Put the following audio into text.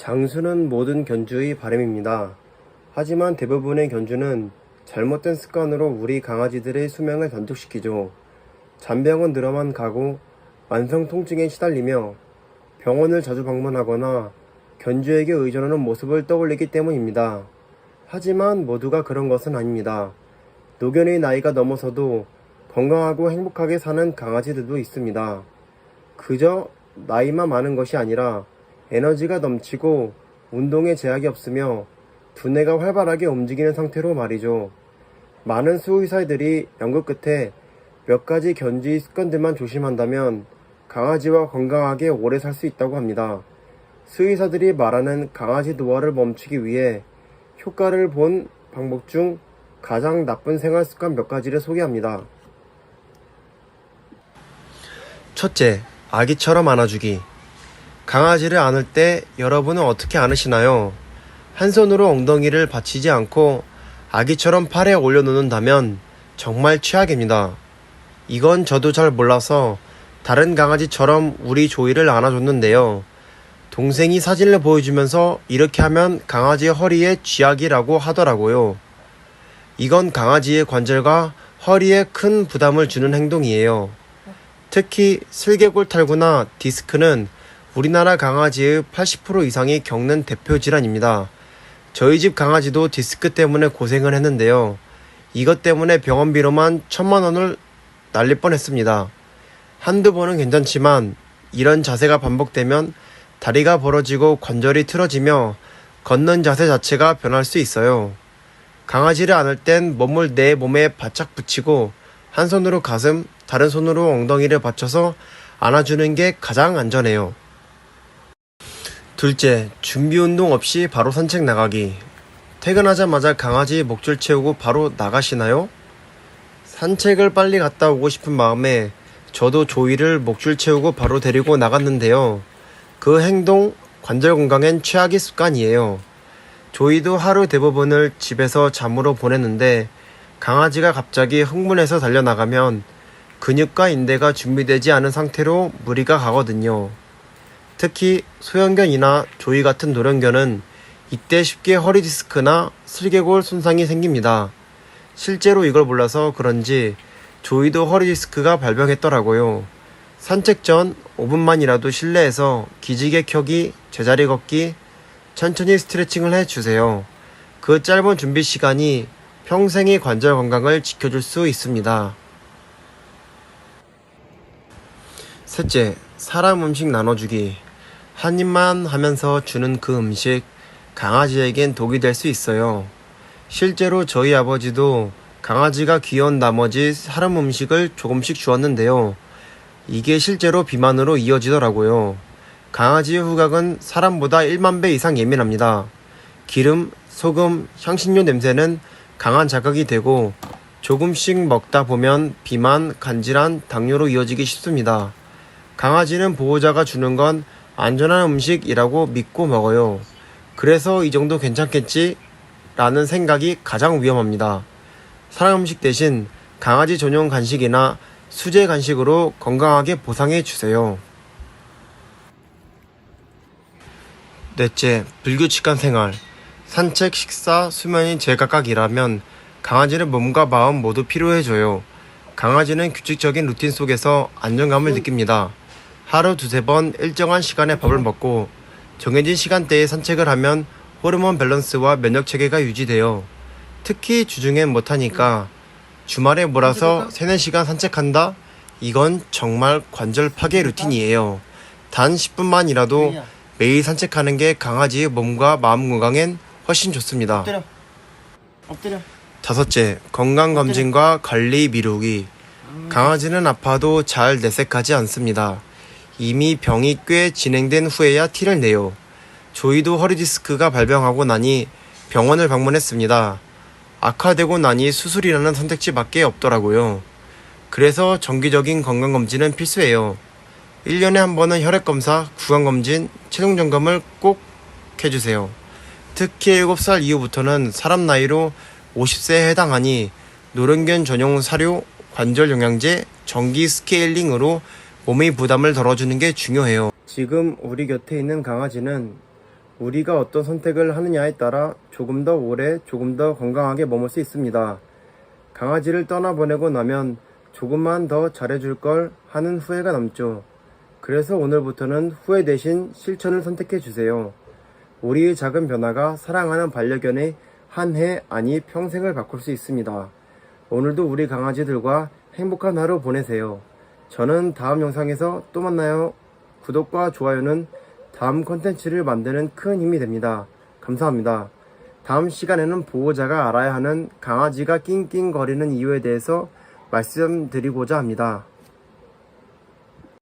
장수는 모든 견주의 바람입니다. 하지만 대부분의 견주는 잘못된 습관으로 우리 강아지들의 수명을 단축시키죠. 잔병은 늘어만 가고 만성 통증에 시달리며 병원을 자주 방문하거나 견주에게 의존하는 모습을 떠올리기 때문입니다. 하지만 모두가 그런 것은 아닙니다. 노견의 나이가 넘어서도 건강하고 행복하게 사는 강아지들도 있습니다. 그저 나이만 많은 것이 아니라 에너지가 넘치고 운동에 제약이 없으며 두뇌가 활발하게 움직이는 상태로 말이죠. 많은 수의사들이 연구 끝에 몇 가지 견주의 습관들만 조심한다면 강아지와 건강하게 오래 살 수 있다고 합니다. 수의사들이 말하는 강아지 노화를 멈추기 위해 효과를 본 방법 중 가장 나쁜 생활 습관 몇 가지를 소개합니다. 첫째, 아기처럼 안아주기. 강아지를 안을 때 여러분은 어떻게 안으시나요? 한 손으로 엉덩이를 받치지 않고 아기처럼 팔에 올려놓는다면 정말 최악입니다. 이건 저도 잘 몰라서 다른 강아지처럼 우리 조이를 안아줬는데요. 동생이 사진을 보여주면서 이렇게 하면 강아지 허리에 쥐약이라고 하더라고요. 이건 강아지의 관절과 허리에 큰 부담을 주는 행동이에요. 특히 슬개골 탈구나 디스크는 우리나라 강아지의 80% 이상이 겪는 대표 질환입니다. 저희 집 강아지도 디스크 때문에 고생을 했는데요. 이것 때문에 병원비로만 천만 원을 날릴 뻔했습니다. 한두 번은 괜찮지만 이런 자세가 반복되면 다리가 벌어지고 관절이 틀어지며 걷는 자세 자체가 변할 수 있어요. 강아지를 안을 땐 몸을 내 몸에 바짝 붙이고 한 손으로 가슴, 다른 손으로 엉덩이를 받쳐서 안아주는 게 가장 안전해요. 둘째, 준비 운동 없이 바로 산책 나가기. 퇴근하자마자 강아지 목줄 채우고 바로 나가시나요? 산책을 빨리 갔다 오고 싶은 마음에 저도 조이를 목줄 채우고 바로 데리고 나갔는데요. 그 행동 관절 건강엔 최악의 습관이에요. 조이도 하루 대부분을 집에서 잠으로 보냈는데 강아지가 갑자기 흥분해서 달려나가면 근육과 인대가 준비되지 않은 상태로 무리가 가거든요. 특히 소형견이나 조이 같은 노령견은 이때 쉽게 허리 디스크나 슬개골 손상이 생깁니다. 실제로 이걸 몰라서 그런지 조이도 허리 디스크가 발병했더라고요. 산책 전 5분만이라도 실내에서 기지개 켜기, 제자리 걷기, 천천히 스트레칭을 해주세요. 그 짧은 준비 시간이 평생의 관절 건강을 지켜줄 수 있습니다. 셋째, 사람 음식 나눠주기. 한 입만 하면서 주는 그 음식, 강아지에겐 독이 될 수 있어요. 실제로 저희 아버지도 강아지가 귀여운 나머지 사람 음식을 조금씩 주었는데요. 이게 실제로 비만으로 이어지더라고요. 강아지의 후각은 사람보다 1만 배 이상 예민합니다. 기름, 소금, 향신료 냄새는 강한 자극이 되고 조금씩 먹다 보면 비만, 간질환, 당뇨로 이어지기 쉽습니다. 강아지는 보호자가 주는 건 안전한 음식이라고 믿고 먹어요. 그래서 이 정도 괜찮겠지? 라는 생각이 가장 위험합니다. 사람 음식 대신 강아지 전용 간식이나 수제 간식으로 건강하게 보상해 주세요. 넷째, 불규칙한 생활. 산책, 식사, 수면이 제각각이라면 강아지는 몸과 마음 모두 필요해져요. 강아지는 규칙적인 루틴 속에서 안정감을 느낍니다. 하루 두세 번 일정한 시간에 밥을 먹고 정해진 시간대에 산책을 하면 호르몬 밸런스와 면역 체계가 유지돼요. 특히 주중엔 못하니까 주말에 몰아서 3, 4시간 산책한다? 이건 정말 관절 파괴 루틴이에요. 단 10분만이라도 매일 산책하는 게 강아지의 몸과 마음 건강엔 훨씬 좋습니다. 엎드려. 엎드려. 다섯째, 건강 검진과 관리 미루기. 강아지는 아파도 잘 내색하지 않습니다. 이미 병이 꽤 진행된 후에야 티를 내요. 조이도 허리 디스크가 발병하고 나니 병원을 방문했습니다. 악화되고 나니 수술이라는 선택지밖에 없더라고요. 그래서 정기적인 건강검진은 필수예요. 1년에 한 번은 혈액검사, 구강검진, 체중점검을 꼭 해주세요. 특히 7살 이후부터는 사람 나이로 50세에 해당하니 노령견 전용 사료, 관절 영양제, 정기 스케일링으로 몸의 부담을 덜어주는 게 중요해요. 지금 우리 곁에 있는 강아지는 우리가 어떤 선택을 하느냐에 따라 조금 더 오래, 조금 더 건강하게 머물 수 있습니다. 강아지를 떠나보내고 나면 조금만 더 잘해줄 걸 하는 후회가 남죠. 그래서 오늘부터는 후회 대신 실천을 선택해 주세요. 우리의 작은 변화가 사랑하는 반려견의 한 해, 아니 평생을 바꿀 수 있습니다. 오늘도 우리 강아지들과 행복한 하루 보내세요. 저는 다음 영상에서 또 만나요. 구독과 좋아요는 다음 컨텐츠를 만드는 큰 힘이 됩니다. 감사합니다. 다음 시간에는 보호자가 알아야 하는 강아지가 낑낑거리는 이유에 대해서 말씀드리고자 합니다.